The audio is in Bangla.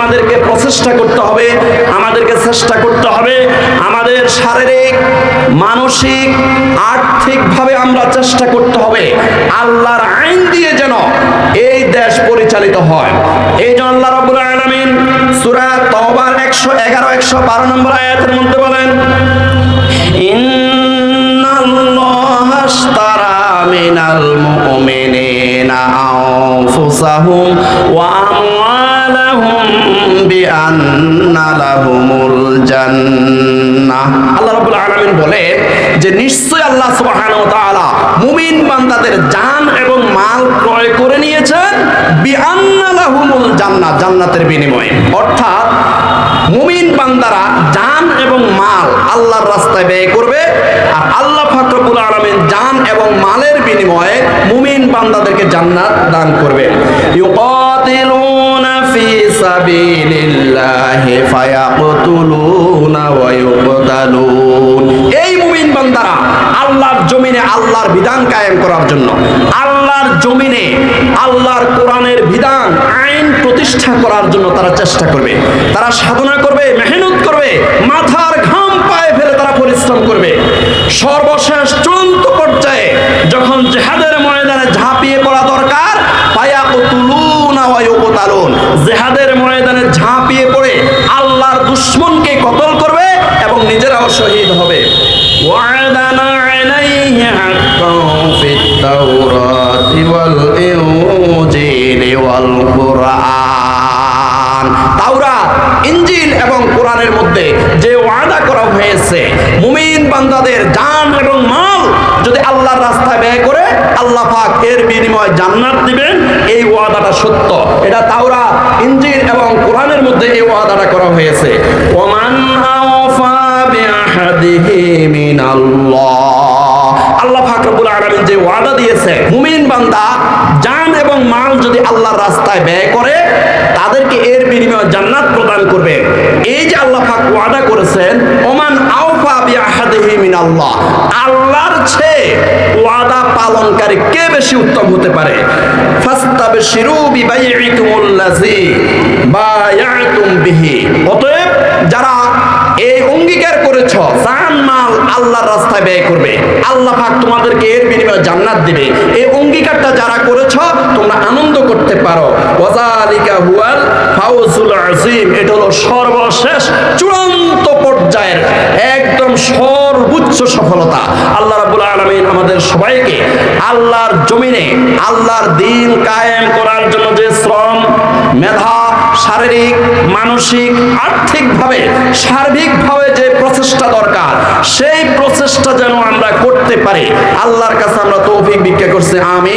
আমাদেরকে প্রচেষ্টা করতে হবে, আমাদেরকে চেষ্টা করতে হবে। আমাদের শারীরিক, মানসিক, আর্থিকভাবে আমরা চেষ্টা করতে হবে। আল্লাহর আইন দিয়ে যেন এই দেশ পরিচালিত হয়। এই জন্য আল্লাহ রাব্বুল আলামিন সূরা তওবার 111 112 নম্বর আয়াতের মধ্যে বলেন, ইন্নাল্লাহা মিনাল মুমিনিনা আনফুসাহুম ওয়া আমওয়ালাহুম মুমিন বান্দাদের জান এবং মাল জান্নাতের বিনিময়ে। অর্থাৎ মুমিন বান্দারা জান এবং মাল আল্লাহর রাস্তায় ব্যয় করবে আর আল্লাহ ফাকরুল আলমিন জান এবং মালের বিনিময়ে মুমিন বান্দাদেরকে জান্নাত দান করবে। ইউকাতিলুনা ফি সাবিলিল্লাহি ফায়াকতুলুনা ওয়া ইউকতালুন। এই মুমিন বান্দারা আল্লাহর জমিনে আল্লাহর বিধান কায়েম করার জন্য, আল্লাহর জমিনে আল্লাহর কোরআনের বিধান, আইন প্রতিষ্ঠা করার জন্য তারা চেষ্টা করবে। তারা সাধনা করবে, মেহনত করবে, মাথার ঘাম পায়ে ফেলে তারা পরিশ্রম করবে। সর্বশেষ চূড়ান্ত পর্যায়ে যখন জেহাদের ময়দানে ঝাঁপিয়ে পড়া দরকার পায়া তুলুনা জেহাদের ময়দানে ওয়াল কুরআন। তাওরাত, ইনজিল এবং কোরআনের মধ্যে যে ওয়াদা করা হয়েছে, মুমিন বান্দাদের জান এবং মাল যদি আল্লাহর রাস্তায় ব্যয় করে, আল্লাহ পাক এর বিনিময়ে জান্নাত দিবেন, এই ওয়াদাটা সত্য। এটা তাওরাত, ইনজিল এবং কোরআনের মধ্যে এই ওয়াদাটা করা হয়েছে। ওমান আওফা বিআহাদিহি মিনাল্লাহ। আল্লাহ পাক রব্বুল আলামিন যে ওয়াদা দিয়েছে, মুমিন বান্দা এবং মাল যদি আল্লাহর রাস্তায় ব্যয় করে, তাদেরকে এর বিনিময়ে জান্নাত প্রদান করবে। এই যে আল্লাহ পাক ওয়াদা করেছেন, ওমান আওফা বিআহাদিহি মিনাল্লাহ, আল্লাহর চেয়ে ওয়াদা পালনকারী কে বেশি উত্তম হতে পারে? ফাস্তাবশিরু বিবাইইকুমুল্লাযী বায়াতুম বিহি। অতএব যারা এই অঙ্গীকার করেছ জান মাল আল্লাহর রাস্তায় ব্যয় করবে, আল্লাহ পাক তোমাদেরকে এর বিনিময়ে জান্নাত দিবে। এই অঙ্গীকারটা যারা করেছ পারো। ওয়াজালিকা হুয়াল ফাউজুল আজিম এটা হলো সর্বশেষ চূড়ান্ত পর্যায়ের একদম সর্বোচ্চ সফলতা। আল্লাহ রাব্বুল আলামিন আমাদের সবাইকে আল্লাহর জমিনে, আল্লাহর করার জন্য যে শ্রম, মেধা, শারীরিক, মানসিক, আর্থিকভাবে, সার্বিকভাবে যে প্রচেষ্টা দরকার, সেই প্রচেষ্টা যেন আমরা করতে পারি। আল্লাহর কাছে আমরা তৌফিক ভিক্ষা করছি। আমি